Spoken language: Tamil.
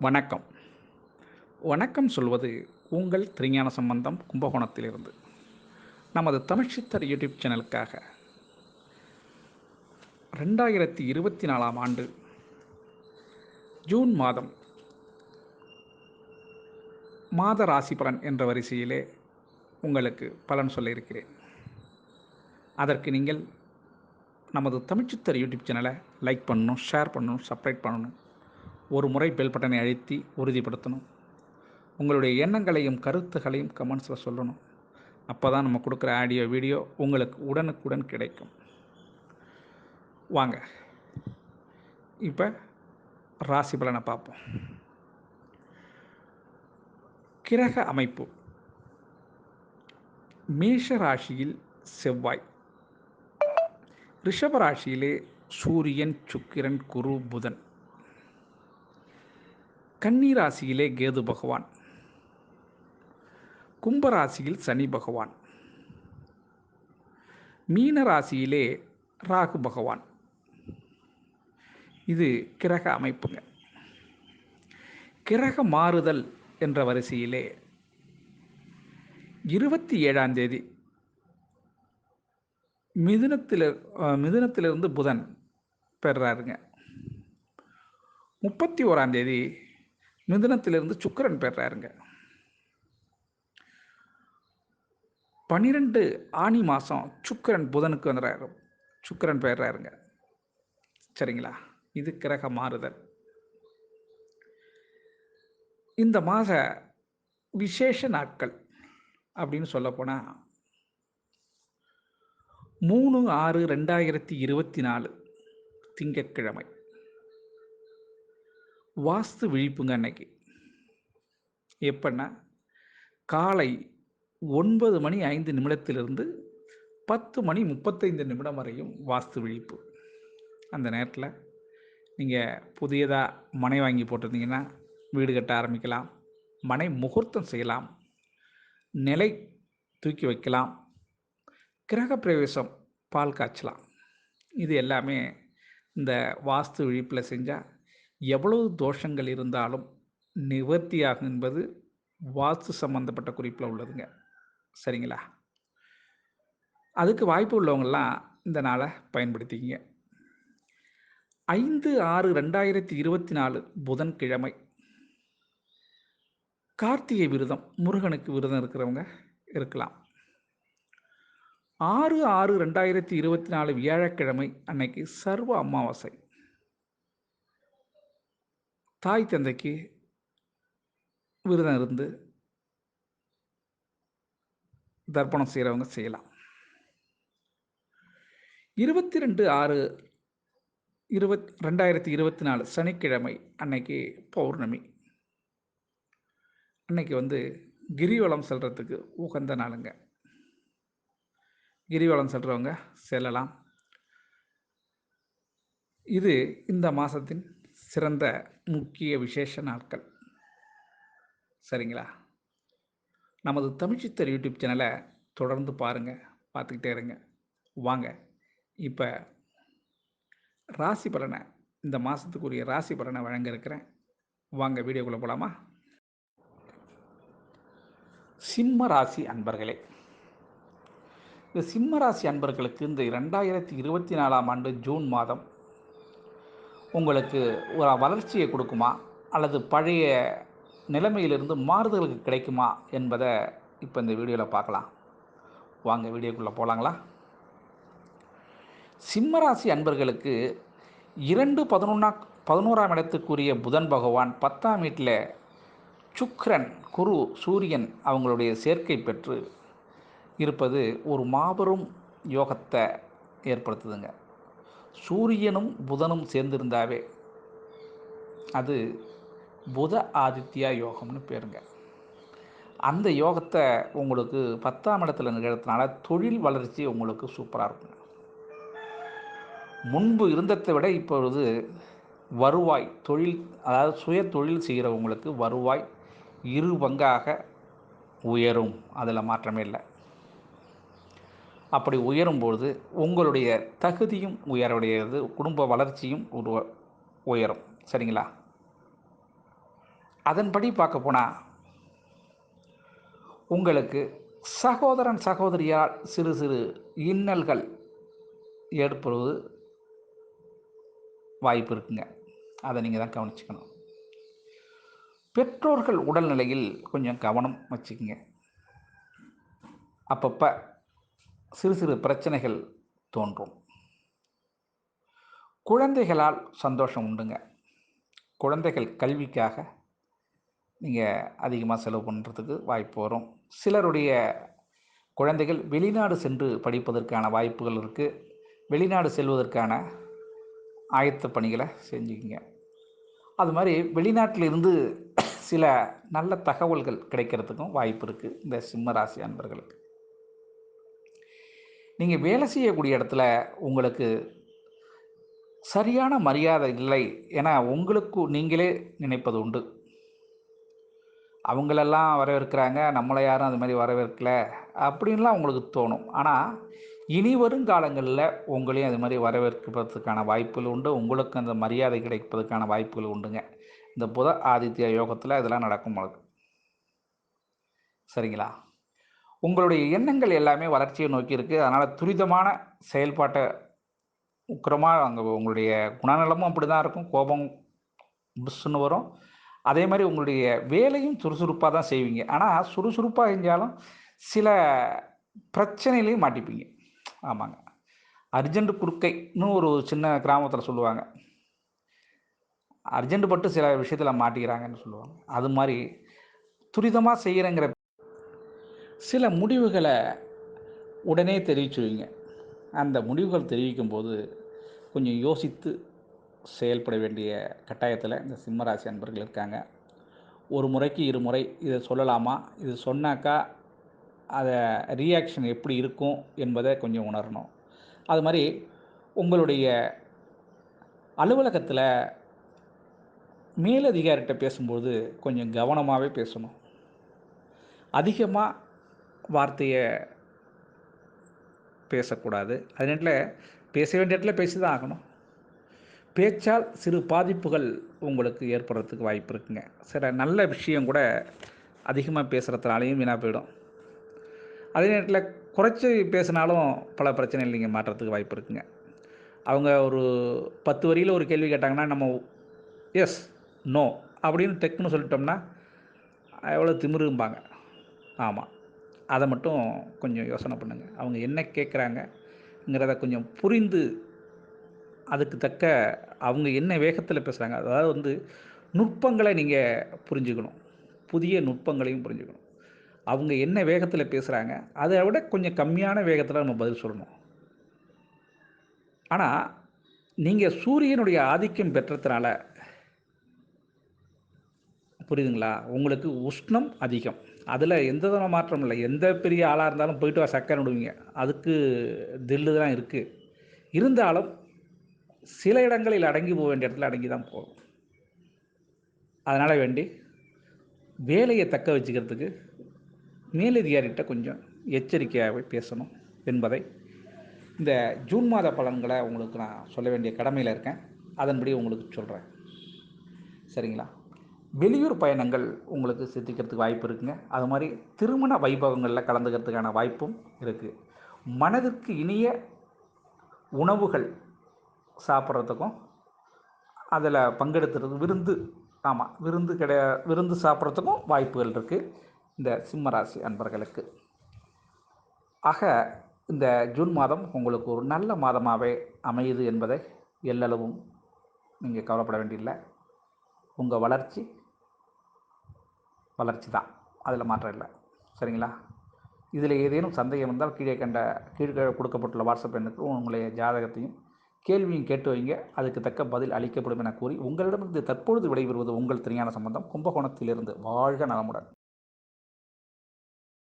வணக்கம். வணக்கம் சொல்வது உங்கள் திருஞான சம்பந்தம் கும்பகோணத்திலிருந்து. நமது தமிழ்ச்சித்தர் யூடியூப் சேனலுக்காக. ரெண்டாயிரத்தி இருபத்தி நாலாம் ஆண்டு ஜூன் மாதம் மாத ராசி பலன் என்ற வரிசையிலே உங்களுக்கு பலன் சொல்ல இருக்கிறேன். அதற்கு நீங்கள் நமது தமிழ்ச்சித்தர் யூடியூப் சேனலை லைக் பண்ணணும் ஷேர் பண்ணணும் சப்ஸ்கிரைப் பண்ணணும். ஒரு முறை பெல் பட்டனை அழுத்தி உறுதிப்படுத்தணும். உங்களுடைய எண்ணங்களையும் கருத்துகளையும் கமெண்ட்ஸில் சொல்லணும். அப்போ தான் நம்ம கொடுக்குற ஆடியோ வீடியோ உங்களுக்கு உடனுக்குடன் கிடைக்கும். வாங்க. இப்போ ராசி பலனை பார்ப்போம். கிரக அமைப்பு. மேஷ ராசியில் செவ்வாய். ரிஷப ராசியிலே சூரியன் சுக்கிரன் குரு புதன். கன்னி ராசியிலே கேது பகவான். கும்பராசியில் சனி பகவான். மீன ராசியிலே ராகு பகவான். இது கிரக அமைப்புங்க. கிரக மாறுதல் என்ற வரிசையிலே இருபத்தி ஏழாம் தேதி மிதுனத்தில் மிதுனத்திலிருந்து புதன் பெறாருங்க முப்பத்தி ஓராம் தேதி மிதுனத்திலிருந்து சுக்கரன் பெறாருங்க. பன்னிரெண்டு ஆணி மாதம் சுக்கரன் புதனுக்கு வந்துடுறாரு சுக்கரன் பெறாருங்க. சரிங்களா? இது கிரக மாறுதல். இந்த மாத விசேஷ நாட்கள் அப்படின்னு சொல்லப்போனால் மூணு ஆறு ரெண்டாயிரத்தி இருபத்தி நாலு திங்கட்கிழமை. வாஸ்து விழிப்புங்க அன்னைக்கு. எப்படின்னா காலை ஒன்பது மணி ஐந்து நிமிடத்திலிருந்து பத்து மணி முப்பத்தைந்து நிமிடம் வரையும் வாஸ்து விழிப்பு. அந்த நேரத்தில் நீங்கள் புதியதாக மனை வாங்கி போட்டிருந்தீங்கன்னா வீடு கட்ட ஆரம்பிக்கலாம். மனை முகூர்த்தம் செய்யலாம். நிலை தூக்கி வைக்கலாம். கிரக பிரவேசம் பால் காய்ச்சலாம். இது எல்லாமே இந்த வாஸ்து விழிப்பில் செஞ்சால் எவ்வளவு தோஷங்கள் இருந்தாலும் நிவர்த்தியாகும் என்பது வாஸ்து சம்பந்தப்பட்ட குறிப்பில் உள்ளதுங்க. சரிங்களா? அதுக்கு வாய்ப்பு உள்ளவங்கள்லாம் இந்த நாளை பயன்படுத்திக்கிங்க. ஐந்து ஆறு ரெண்டாயிரத்தி இருபத்தி நாலு புதன்கிழமை. கார்த்திகை விரதம் முருகனுக்கு விரதம் இருக்கிறவங்க இருக்கலாம். ஆறு ஆறு ரெண்டாயிரத்தி இருபத்தி நாலு வியாழக்கிழமை அன்னைக்கு சர்வ அமாவாசை. தாய் தந்தைக்கு விரதம் இருந்து தர்ப்பணம் செய்கிறவங்க செய்யலாம். இருபத்தி ரெண்டு ஆறு இருபத் ரெண்டாயிரத்தி இருபத்தி நாலு சனிக்கிழமை அன்னைக்கு பௌர்ணமி. அன்னைக்கு வந்து கிரிவலம் செல்றதுக்கு உகந்த நாளுங்க. கிரிவலம் செல்றவங்க செல்லலாம். இது இந்த மாதத்தின் சிறந்த முக்கிய விசேஷ நாட்கள். சரிங்களா? நமது தமிழ்ச்சித்தர் யூடியூப் சேனலை தொடர்ந்து பாருங்கள் பார்த்துக்கிட்டே இருங்க. வாங்க இப்போ ராசி பலனை இந்த மாதத்துக்குரிய ராசி பலனை வழங்க இருக்கிறேன். வாங்க வீடியோக்குள்ளே போகலாமா சிம்ம ராசி அன்பர்களே இந்த சிம்ம ராசி அன்பர்களுக்கு இந்த ரெண்டாயிரத்தி இருபத்தி நாலாம் ஆண்டு ஜூன் மாதம் உங்களுக்கு ஒரு வளர்ச்சியை கொடுக்குமா? அல்லது பழைய நிலைமையிலிருந்து மாறுதலுக்கு கிடைக்குமா? என்பதை இப்போ இந்த வீடியோவில் பார்க்கலாம். வாங்க வீடியோக்குள்ளே போகலாங்களா சிம்மராசி அன்பர்களுக்கு இரண்டு பதினொன்றா பதினோராம் இடத்துக்குரிய புதன் பகவான் பத்தாம் வீட்டில் சுக்ரன் குரு சூரியன் அவங்களுடைய சேர்க்கை பெற்று இருப்பது ஒரு மாபெரும் யோகத்தை ஏற்படுத்துதுங்க. சூரியனும் புதனும் சேர்ந்திருந்தாவே. அது புத ஆதித்யா யோகம்னு பேருங்க. அந்த யோகத்தை உங்களுக்கு பத்தாம் இடத்துல நிகழ்த்தினால தொழில் வளர்ச்சி உங்களுக்கு சூப்பராக இருக்குங்க. முன்பு இருந்ததை விட இப்பொழுது வருவாய் தொழில் அதாவது சுய தொழில் செய்கிறவங்களுக்கு வருவாய் இரு பங்காக உயரும். அதில் மாற்றமே இல்லை. அப்படி உயரும்பொழுது உங்களுடைய தகுதியும் உயரவுடையது குடும்ப வளர்ச்சியும் உருவ உயரும். சரிங்களா? அதன்படி பார்க்க போனால் உங்களுக்கு சகோதரன் சகோதரியால் சிறு சிறு இன்னல்கள் ஏற்படுவது வாய்ப்பு இருக்குங்க. அதை நீங்கள் தான் கவனிச்சுக்கணும். பெற்றோர்கள் உடல்நிலையில் கொஞ்சம் கவனம் வச்சுக்கோங்க. அப்பப்போ சிறு சிறு பிரச்சனைகள் தோன்றும். குழந்தைகளால் சந்தோஷம் உண்டுங்க. குழந்தைகள் கல்விக்காக நீங்கள் அதிகமாக செலவு பண்ணுறதுக்கு வாய்ப்பு வரும். சிலருடைய குழந்தைகள் வெளிநாடு சென்று படிப்பதற்கான வாய்ப்புகள் இருக்குது வெளிநாடு செல்வதற்கான ஆயத்த பணிகளை செஞ்சுக்கிங்க. அது மாதிரி வெளிநாட்டிலிருந்து சில நல்ல தகவல்கள் கிடைக்கிறதுக்கும் வாய்ப்பு இருக்குது இந்த சிம்ம ராசி அன்பர்களுக்கு. நீங்கள் வேலை செய்யக்கூடிய இடத்துல உங்களுக்கு சரியான மரியாதை இல்லை. ஏன்னா உங்களுக்கு நீங்களே நினைப்பது உண்டு. அவங்களெல்லாம் வரவேற்கிறாங்க நம்மளை யாரும் அது மாதிரி வரவேற்கல அப்படின்லாம் உங்களுக்கு தோணும். ஆனால் இனி வரும் காலங்களில் உங்களையும் அது மாதிரி வரவேற்கிறதுக்கான வாய்ப்புகள் உண்டு. உங்களுக்கு அந்த மரியாதை கிடைப்பதற்கான வாய்ப்புகள் உண்டுங்க. இந்த புத ஆதித்ய யோகத்தில் இதெல்லாம் நடக்கும் உங்களுக்கு. சரிங்களா? உங்களுடைய எண்ணங்கள் எல்லாமே வளர்ச்சியை நோக்கி இருக்குது அதனால் துரிதமான செயல்பாட்டை உக்கிரமாக அங்கே உங்களுடைய குணநலமும் அப்படி தான் இருக்கும். கோபம் புஷ்ஷுன்னு வரும். அதே மாதிரி உங்களுடைய வேலையும் சுறுசுறுப்பாக தான் செய்வீங்க. ஆனால் சுறுசுறுப்பாக செஞ்சாலும் சில பிரச்சனையிலையும் மாட்டிப்பீங்க. ஆமாங்க. அர்ஜென்ட் குறுக்கைன்னு ஒரு சின்ன கிராமத்தில் சொல்லுவாங்க. அர்ஜென்ட் பட்டு சில விஷயத்தில் மாட்டிக்கிறாங்கன்னு சொல்லுவாங்க. அது மாதிரி துரிதமாக செய்கிறேங்கிற சில முடிவுகளை உடனே தெரிவிச்சுருவீங்க. அந்த முடிவுகள் தெரிவிக்கும் போது கொஞ்சம் யோசித்து செயல்பட வேண்டிய கட்டாயத்தில் இந்த சிம்மராசி அன்பர்கள் இருக்காங்க. ஒரு முறைக்கு இருமுறை இதை சொல்லலாமா? இது சொன்னாக்கா அதை ரியாக்ஷன் எப்படி இருக்கும் என்பதை கொஞ்சம் உணரணும். அது மாதிரி உங்களுடைய அலுவலகத்தில் மேலதிகாரிகிட்ட பேசும்போது கொஞ்சம் கவனமாகவே பேசணும். அதிகமாக வார்த்தையை பேசக்கூடாது. அது நேரத்தில் பேச வேண்டிய இடத்துல பேசி தான் ஆகணும். பேச்சால் சிறு பாதிப்புகள் உங்களுக்கு ஏற்படுறதுக்கு வாய்ப்பு இருக்குங்க. சில நல்ல விஷயம் கூட அதிகமாக பேசுகிறதுனாலையும் வீணாக போயிடும். அதே நேரத்தில் குறைச்சி பேசினாலும் பல பிரச்சனைகள் நீங்கள் மாற்றுறதுக்கு வாய்ப்பு இருக்குங்க. அவங்க ஒரு பத்து வரியில் ஒரு கேள்வி கேட்டாங்கன்னா நம்ம எஸ் நோ அப்படின்னு டெக்குன்னு சொல்லிட்டோம்னா எவ்வளோ திமிரும்பாங்க. ஆமாம் அதை மட்டும் கொஞ்சம் யோசனை பண்ணுங்கள் அவங்க என்ன கேட்குறாங்கங்கிறத கொஞ்சம் புரிந்து அதுக்கு தக்க அவங்க என்ன வேகத்தில் பேசுகிறாங்க அதாவது வந்து நுட்பங்களை நீங்கள் புரிஞ்சுக்கணும். புதிய நுட்பங்களையும் புரிஞ்சுக்கணும். அவங்க என்ன வேகத்தில் பேசுகிறாங்க அதை விட கொஞ்சம் கம்மியான வேகத்தில் நம்ம பதில் சொல்லணும். ஆனால் நீங்கள் சூரியனுடைய ஆதிக்கம் பெற்றதுனால புரியுதுங்களா? உங்களுக்கு உஷ்ணம் அதிகம். அதில் எந்த வித மாற்றம் இல்லை. எந்த பெரிய ஆளாக இருந்தாலும் போயிட்டு வா சக்கரை விடுவீங்க அதுக்கு தில்லு தான் இருக்குது இருந்தாலும் சில இடங்களில் அடங்கி போக வேண்டிய இடத்துல அடங்கி தான் போகும் அதனால் வேண்டி வேலையை தக்க வச்சுக்கிறதுக்கு மேலதிகாரிகிட்ட கொஞ்சம் எச்சரிக்கையாகவே பேசணும் என்பதை இந்த ஜூன் மாத பலன்களை உங்களுக்கு நான் சொல்ல வேண்டிய கடமையில் இருக்கேன். அதன்படி உங்களுக்கு சொல்கிறேன் சரிங்களா? வெளியூர் பயணங்கள் உங்களுக்கு சித்திக்கிறதுக்கு வாய்ப்பு இருக்குங்க. அது மாதிரி திருமண வைபவங்களில் கலந்துக்கிறதுக்கான வாய்ப்பும் இருக்குது மனதிற்கு இனிய உணவுகள் சாப்பிட்றதுக்கும் அதில் பங்கெடுத்துறது விருந்து ஆமாம் விருந்து கிடை விருந்து சாப்பிட்றதுக்கும் வாய்ப்புகள் இருக்குது இந்த சிம்மராசி அன்பர்களுக்கு. ஆக இந்த ஜூன் மாதம் உங்களுக்கு ஒரு நல்ல மாதமாகவே அமையுது என்பதை எல்லளவும் நீங்கள் கவலைப்பட வேண்டியதில்லை. உங்கள் வளர்ச்சி வளர்ச்சி தான். அதில் மாற்றம் இல்லை. சரிங்களா? இதில் ஏதேனும் சந்தேகம் இருந்தால் கீழே கண்ட கீழே கொடுக்கப்பட்டுள்ள வாட்ஸ்அப் எண்ணுக்கு உங்களுடைய ஜாதகத்தையும் கேள்வியும் கேட்டு வைங்க. அதுக்கு தக்க பதில் அளிக்கப்படும் என கூறி உங்களிடமிருந்து தற்பொழுது விடைபெறுவது உங்கள் திரையான சம்பந்தம். கும்பகோணத்திலிருந்து வாழ்க நலமுடன்.